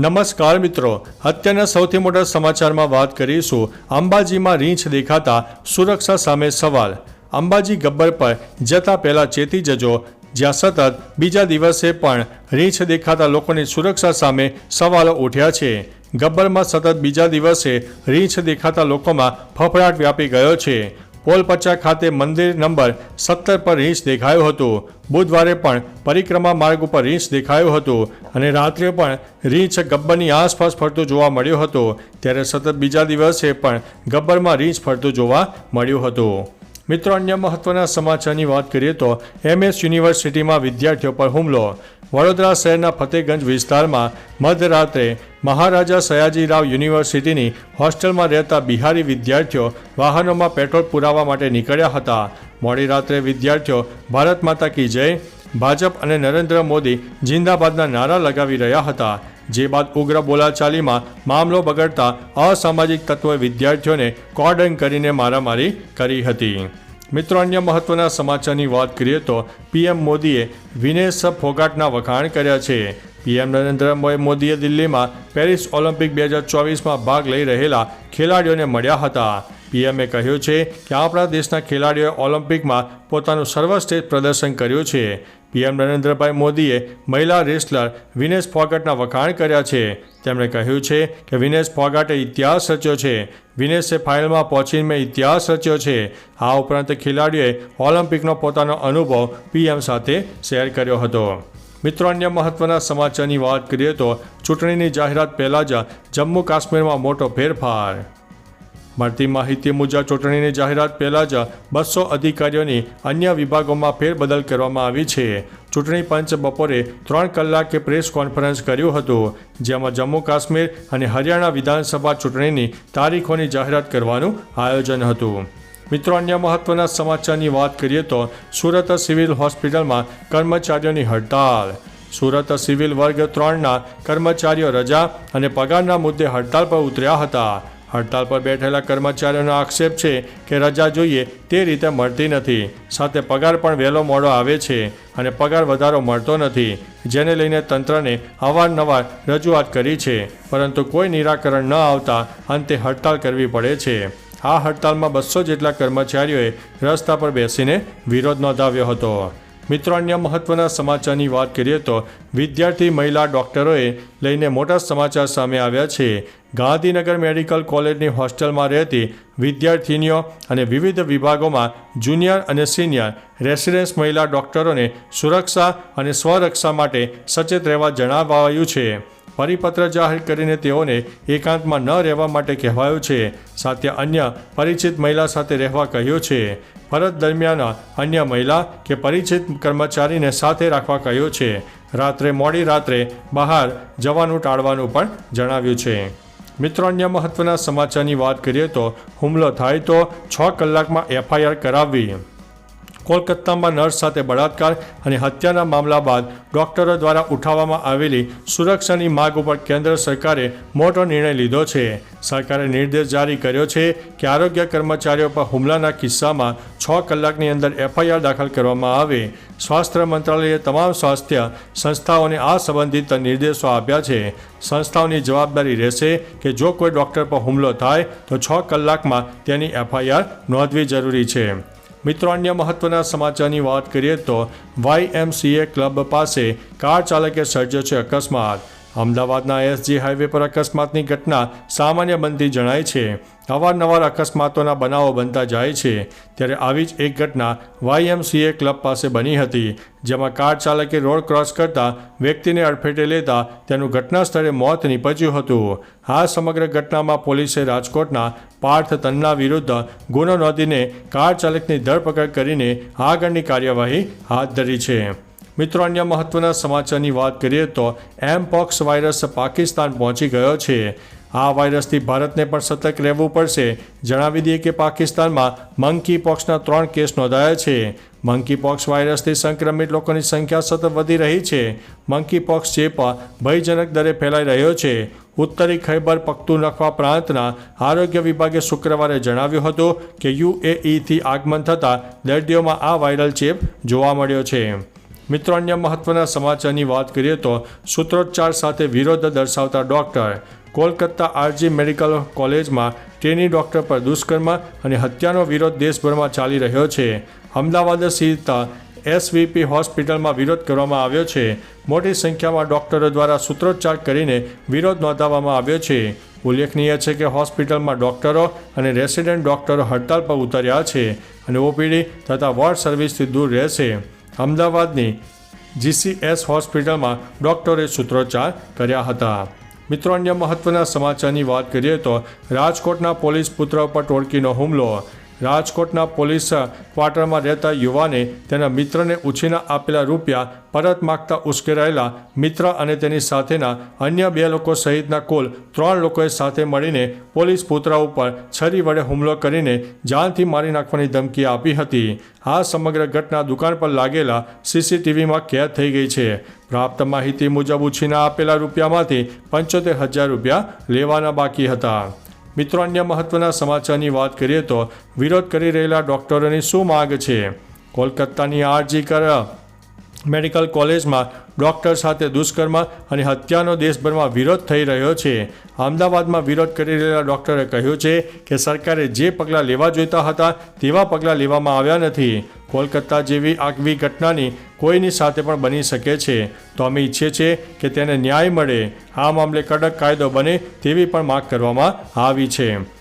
નમસ્કાર મિત્રો, અત્યારના સૌથી મોટા સમાચારમાં વાત કરીશું અંબાજીમાં રીંછ દેખાતા સુરક્ષા સામે સવાલ. અંબાજી ગબ્બર પર જતા પહેલા ચેતી જજો, જ્યાં સતત બીજા દિવસે પણ રીંછ દેખાતા લોકોની સુરક્ષા સામે સવાલો ઉઠ્યા છે. ગબ્બરમાં સતત બીજા દિવસે રીંછ દેખાતા લોકોમાં ફફડાટ વ્યાપી ગયો છે. પોલપચ્ચા ખાતે મંદિર નંબર સત્તર પર રીંછ દેખાયું હતું. બુધવારે પણ પરિક્રમા માર્ગ ઉપર રીંછ દેખાયું હતું અને રાત્રે પણ રીંછ ગબ્બરની આસપાસ ફરતું જોવા મળ્યું હતું. ત્યારે સતત બીજા દિવસે પણ ગબ્બરમાં રીંછ ફરતું જોવા મળ્યું હતું. મિત્રો, અન્ય મહત્વના સમાચારની વાત કરીએ તો એમએસ યુનિવર્સિટીમાં વિદ્યાર્થીઓ પર હુમલો. વડોદરા શહેરના ફતેગંજ વિસ્તારમાં મધરાત્રે મહારાજા સયાજીરાવ યુનિવર્સિટીની હોસ્ટેલમાં રહેતા બિહારી વિદ્યાર્થીઓ વાહનોમાં પેટ્રોલ પુરાવવા માટે નીકળ્યા હતા. મોડી રાત્રે વિદ્યાર્થીઓ ભારત માતા કી જય, ભાજપ અને નરેન્દ્ર મોદી જિંદાબાદના નારા લગાવી રહ્યા હતા. જે બાદ ઉગ્ર બોલાચાલીમાં મામલો બગડતા અસામાજિક તત્વોએ વિદ્યાર્થીઓને કોર્ડન કરીને મારામારી કરી હતી. મિત્રો, અન્ય મહત્વના સમાચારની વાત કરીએ તો પીએમ મોદીએ વિનેશ ફોગાટના વખાણ કર્યા છે. પીએમ નરેન્દ્ર મોદીએ દિલ્હીમાં પેરિસ ઓલિમ્પિક બે હજાર ચોવીસમાં ભાગ લઈ રહેલા ખેલાડીઓને મળ્યા હતા. પીએમએ કહ્યું છે કે આપણા દેશના ખેલાડીઓએ ઓલિમ્પિકમાં પોતાનું સર્વશ્રેષ્ઠ પ્રદર્શન કર્યું છે. પીએમ નરેન્દ્રભાઈ મોદીએ મહિલા રેસલર વિનેશ ફોગટના વખાણ કર્યા છે. તેમણે કહ્યું છે કે વિનેશ ફોગાટે ઇતિહાસ રચ્યો છે. વિનેશે ફાઇનલમાં પહોંચીને ઇતિહાસ રચ્યો છે. આ ઉપરાંત ખેલાડીઓએ ઓલિમ્પિકનો પોતાનો અનુભવ પીએમ સાથે શેર કર્યો હતો. મિત્રો, અન્ય મહત્વના સમાચારની વાત કરીએ તો ચૂંટણીની જાહેરાત પહેલાં જ જમ્મુ કાશ્મીરમાં મોટો ફેરફાર મળતી માહિતી મુજબ ચૂંટણીની જાહેરાત પહેલાં જ બસો અધિકારીઓની અન્ય વિભાગોમાં ફેરબદલ કરવામાં આવી છે. ચૂંટણી પંચ બપોરે ત્રણ કલાકે પ્રેસ કોન્ફરન્સ કર્યું હતું, જેમાં જમ્મુ કાશ્મીર અને હરિયાણા વિધાનસભા ચૂંટણીની તારીખોની જાહેરાત કરવાનું આયોજન હતું. મિત્રો, અન્ય મહત્વના સમાચારની વાત કરીએ તો, સુરત સિવિલ હોસ્પિટલમાં કર્મચારીઓની હડતાલ. સુરત સિવિલ વર્ગ ત્રણના કર્મચારીઓ રજા અને પગારના મુદ્દે હડતાલ પર ઉતર્યા હતા. હડતાલ પર બેઠેલા કર્મચારીઓનો આક્ષેપ છે કે રજા જોઈએ તે રીતે મળતી નથી. સાથે પગાર પણ વહેલો મોડો આવે છે અને પગાર વધારો મળતો નથી, જેને લઈને તંત્રને અવારનવાર રજૂઆત કરી છે. પરંતુ કોઈ નિરાકરણ ન આવતા અંતે હડતાલ કરવી પડે છે. આ હડતાલમાં બસો જેટલા કર્મચારીઓએ રસ્તા પર બેસીને વિરોધ નોંધાવ્યો હતો. મિત્રો, અન્ય મહત્વના સમાચારની વાત કરીએ તો વિદ્યાર્થી મહિલા ડોક્ટરોએ લઈને મોટા સમાચાર સામે આવ્યા છે. ગાંધીનગર મેડિકલ કોલેજની હોસ્ટેલમાં રહેતી વિદ્યાર્થીનીઓ અને વિવિધ વિભાગોમાં જુનિયર અને સિનિયર રેસિડેન્સ મહિલા ડોક્ટરોને સુરક્ષા અને સ્વરક્ષા માટે સચેત રહેવા જણાવાયું છે. પરિપત્ર જાહેર કરીને તેઓને એકાંતમાં ન રહેવા માટે કહેવાયું છે. સાથે અન્ય પરિચિત મહિલા સાથે રહેવા કહ્યું છે. ફરજ દરમિયાન અન્ય મહિલા કે પરિચિત કર્મચારીને સાથે રાખવા કહ્યું છે. રાત્રે મોડી રાત્રે બહાર જવાનું ટાળવાનું પણ જણાવ્યું છે. મિત્રો, અન્ય મહત્વના સમાચારની વાત કરીએ તો હુમલો થાય તો છ કલાકમાં એફઆઈઆર કરાવવી. કોલકાતામાં નર્સ સાથે બળાત્કાર અને હત્યાના મામલા બાદ ડોક્ટરો દ્વારા ઉઠાવવામાં આવેલી સુરક્ષાની માગ ઉપર કેન્દ્ર સરકારે મોટો નિર્ણય લીધો છે. સરકારે નિર્દેશ જારી કર્યો છે કે આરોગ્ય કર્મચારીઓ પર હુમલાના કિસ્સામાં છ કલાકની અંદર એફઆઈઆર દાખલ કરવામાં આવે. સ્વાસ્થ્ય મંત્રાલયે તમામ સ્વાસ્થ્ય સંસ્થાઓને આ સંબંધિત નિર્દેશો આપ્યા છે. સંસ્થાઓની જવાબદારી રહેશે કે જો કોઈ ડૉક્ટર પર હુમલો થાય તો છ કલાકમાં તેની એફઆઈઆર નોંધવી જરૂરી છે. મિત્રો, અન્ય મહત્વના સમાચારની વાત કરીએ તો વાયએમસીએ ક્લબ પાસે કાર ચાલકે સર્જ્યો છે અકસ્માત. અમદાવાદના એસજી હાઈવે પર અકસ્માતની ઘટના સામાન્ય બનતી જણાય છે. અવારનવાર અકસ્માતોના બનાવો બનતા જાય છે. ત્યારે આવી જ એક ઘટના વાયએમસીએ ક્લબ પાસે બની હતી, જેમાં કાર ચાલકે રોડ ક્રોસ કરતા વ્યક્તિને અડફેટે લેતા તેનું ઘટના સ્થળે મોત નીપજ્યું હતું. આ સમગ્ર ઘટનામાં પોલીસે રાજકોટના પાર્થ તન્ના વિરુદ્ધ ગુનો નોંધીને કાર ચાલકની ધરપકડ કરીને આગળની કાર્યવાહી હાથ ધરી છે. મિત્રો, અન્ય મહત્વના સમાચારની વાત કરીએ તો એમપોક્સ વાયરસ પાકિસ્તાન પહોંચી ગયો છે. આ વાયરસથી ભારતને પણ સતર્ક રહેવું પડશે. જણાવી દઈએ કે પાકિસ્તાનમાં મંકી પોક્સના ત્રણ કેસ નોંધાયા છે. મંકી પોક્સ વાયરસથી સંક્રમિત લોકોની સંખ્યા સતત વધી રહી છે. મંકી પોક્સ ચેપ ભયજનક દરે ફેલાઈ રહ્યો છે. ઉત્તરી ખૈબર પખ્તુનખવા પ્રાંતના આરોગ્ય વિભાગે શુક્રવારે જણાવ્યું હતું કે યુએઈથી આગમન થતાં દર્દીઓમાં આ વાયરલ ચેપ જોવા મળ્યો છે. મિત્રો, અન્ય મહત્વના સમાચારની વાત કરીએ તો સૂત્રોચ્ચાર સાથે વિરોધ દર્શાવતા ડોક્ટર કોલકાતા આરજી મેડિકલ કોલેજમાં ટ્રેની ડોક્ટર પર દુષ્કર્મ અને હત્યાનો વિરોધ દેશભરમાં ચાલી રહ્યો છે. અમદાવાદ સ્થિત એસવીપી હોસ્પિટલમાં વિરોધ કરવામાં આવ્યો છે. મોટી સંખ્યામાં ડોક્ટરો દ્વારા સૂત્રોચ્ચાર કરીને વિરોધ નોંધાવવામાં આવ્યો છે. ઉલ્લેખનીય છે કે હોસ્પિટલમાં ડોક્ટરો અને રેસિડેન્ટ ડોક્ટરો હડતાલ પર ઉતર્યા છે અને ઓપીડી તથા વોર્ડ સર્વિસથી દૂર રહેશે. અમદાવાદની જીસીએસ હોસ્પિટલમાં ડોક્ટરે સૂત્રોચ્ચાર કર્યા હતા. મિત્રો, અન્ય મહત્વના સમાચારની વાત કરીએ તો રાજકોટના પોલીસ પુત્ર પર ટોળકીનો હુમલો. રાજકોટના પોલીસ ક્વાર્ટરમાં રહેતા યુવાને તેના મિત્રને ઉછીના આપેલા રૂપિયા પરત માગતા ઉશ્કેરાયેલા મિત્ર અને તેની સાથેના અન્ય બે લોકો સહિતના કુલ ત્રણ લોકોએ સાથે મળીને પોલીસ પુતરા ઉપર છરી વડે હુમલો કરીને જાનથી મારી નાખવાની ધમકી આપી હતી. આ સમગ્ર ઘટના દુકાન પર લાગેલા સીસીટીવીમાં કેદ થઈ ગઈ છે. પ્રાપ્ત માહિતી મુજબ ઉછીના આપેલા રૂપિયામાંથી પંચોતેર હજાર રૂપિયા લેવાના બાકી હતા. મિત્રો, અન્ય મહત્વના સમાચારની વાત કરીએ તો વિરોધ કરી રહેલા ડોક્ટરોની શું માગ છે? કોલકાતાની આરજી કર મેડિકલ કોલેજમાં ડૉક્ટર સાથે દુષ્કર્મ અને હત્યાનો દેશભરમાં વિરોધ થઈ રહ્યો છે. અમદાવાદમાં વિરોધ કરી રહેલા ડૉક્ટરે કહ્યું છે કે સરકારે જે પગલાં લેવા જોઈતા હતા તેવા પગલાં લેવામાં આવ્યા નથી. કોલકાતા જેવી આગવી ઘટનાની કોઈની સાથે પણ બની શકે છે. તો અમે ઈચ્છીએ છીએ કે તેને ન્યાય મળે. આ મામલે કડક કાયદો બને તેવી પણ માગ કરવામાં આવી છે.